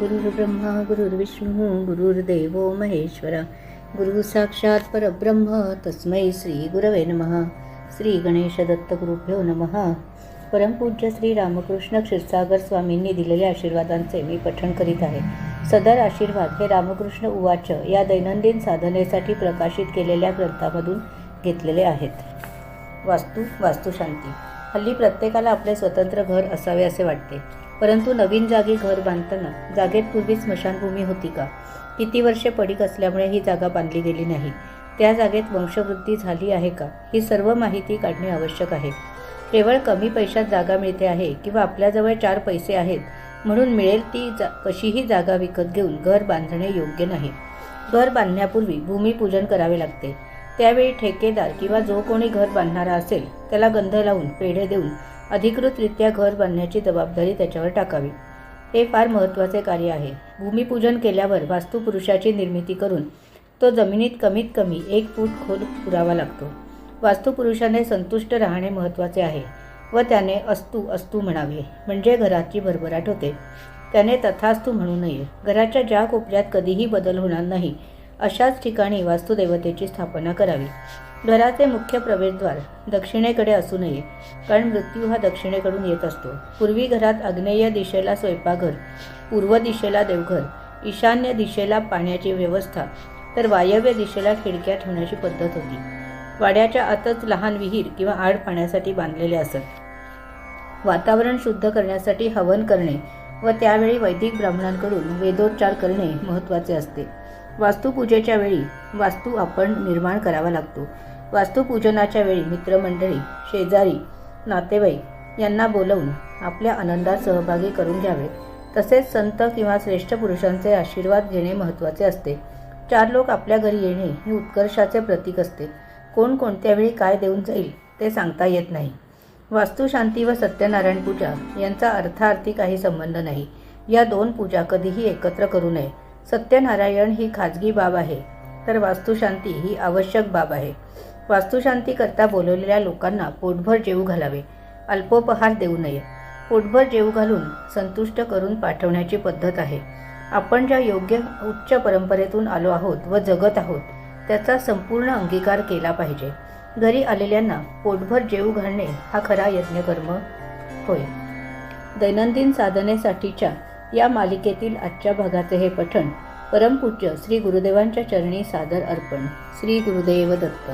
गुरुर्ब्रह्मा गुरुर्विष्णू गुरुर्देवो महेश्वरा। गुरु साक्षात परब्रह्म तस्मै श्री गुरवे नमः। श्री गणेश दत्त गुरुभ्यो नमः। परमपूज्य श्री रामकृष्ण क्षीरसागर स्वामींनी दिलेल्या आशीर्वादांचे मी पठण करीत आहे. सदर आशीर्वाद हे रामकृष्ण उवाच या दैनंदिन साधनेसाठी प्रकाशित केलेल्या ग्रंथामधून घेतलेले आहेत. वास्तू वास्तुशांती. हल्ली प्रत्येकाला आपले स्वतंत्र घर असावे असे वाटते. परंतु नवीन जागी घर बांधताना जागेत पूर्वी स्मशानभूमी होती का? किती वर्षे पडीक असल्यामुळे ही जागा बांधली गेली नाही. त्या जागेत वंशवृद्धी झाली आहे का? ही सर्व माहिती काढणे आवश्यक आहे. केवळ कमी पैशात जागा मिळते आहे किंवा आपल्याजवळ चार पैसे आहेत म्हणून मिळेल ती जा कशीही जागा विकत घेऊन घर बांधणे योग्य नाही. घर बांधण्यापूर्वी भूमिपूजन करावे लागते. त्यावेळी ठेकेदार किंवा जो कोणी घर बांधणारा असेल त्याला गंध लावून पेढे देऊन अधिकृतरित्या घर बांधण्याची जबाबदारी त्याच्यावर टाकावी. हे फार महत्त्वाचे कार्य आहे. भूमिपूजन केल्यावर वास्तुपुरुषाची निर्मिती करून तो जमिनीत कमीत कमी एक फूट खोल पुरावा लागतो. वास्तुपुरुषाने संतुष्ट राहणे महत्त्वाचे आहे व त्याने अस्तू अस्तू म्हणावे म्हणजे घराची भरभराट होते. त्याने तथास्तू म्हणू नये घराच्या ज्या कोपऱ्यात कधीही बदल होणार नाही अशाच ठिकाणी वास्तुदेवतेची स्थापना करावी. घराचे मुख्य प्रवेशद्वार दक्षिणेकडे असू नये कारण मृत्यू हा दक्षिणेकडून येत असतो. पूर्वी घरात आग्नेय दिशेला स्वयंपाकघर पूर्व दिशेला देवघर ईशान्य दिशेला पाण्याची व्यवस्था तर वायव्य दिशेला खिडक्या ठेवण्याची पद्धत होती. वाड्याच्या आतच लहान विहीर किंवा आड पाण्यासाठी बांधलेले असत. वातावरण शुद्ध करण्यासाठी हवन करणे व त्यावेळी वैदिक ब्राह्मणांकडून वेदोच्चार करणे महत्त्वाचे असते. वास्तुपूजेच्या वेळी वास्तू आपण निर्माण करावा लागतो. वास्तुपूजनाच्या वेळी मित्रमंडळी शेजारी नातेवाईक यांना बोलवून आपल्या आनंदात सहभागी करून घ्यावे. तसेच संत किंवा श्रेष्ठ पुरुषांचे आशीर्वाद घेणे महत्त्वाचे असते. चार लोक आपल्या घरी येणे हे उत्कर्षाचे प्रतीक असते. कोण कोणत्या वेळी काय देऊन जाईल ते सांगता येत नाही. वास्तुशांती व सत्यनारायण पूजा यांचा अर्थार्थी काही संबंध नाही. या दोन पूजा कधीही एकत्र करू नये. सत्यनारायण ही खाजगी बाब आहे तर वास्तुशांती ही आवश्यक बाब आहे. वास्तुशांतीकरता बोलवलेल्या लोकांना पोटभर जेऊ घालावे. अल्पोपहार देऊ नये. पोटभर जेऊ घालून संतुष्ट करून पाठवण्याची पद्धत आहे. आपण ज्या योग्य उच्च परंपरेतून आलो आहोत व जगत आहोत त्याचा संपूर्ण अंगीकार केला पाहिजे. घरी आलेल्यांना पोटभर जेऊ घालणे हा खरा यज्ञकर्म होय. दैनंदिन साधनेसाठीच्या या मालिकेतील आजच्या भागाचे हे पठण परमपूज्य श्री गुरुदेवांच्या चरणी सादर अर्पण. श्री गुरुदेव दत्त.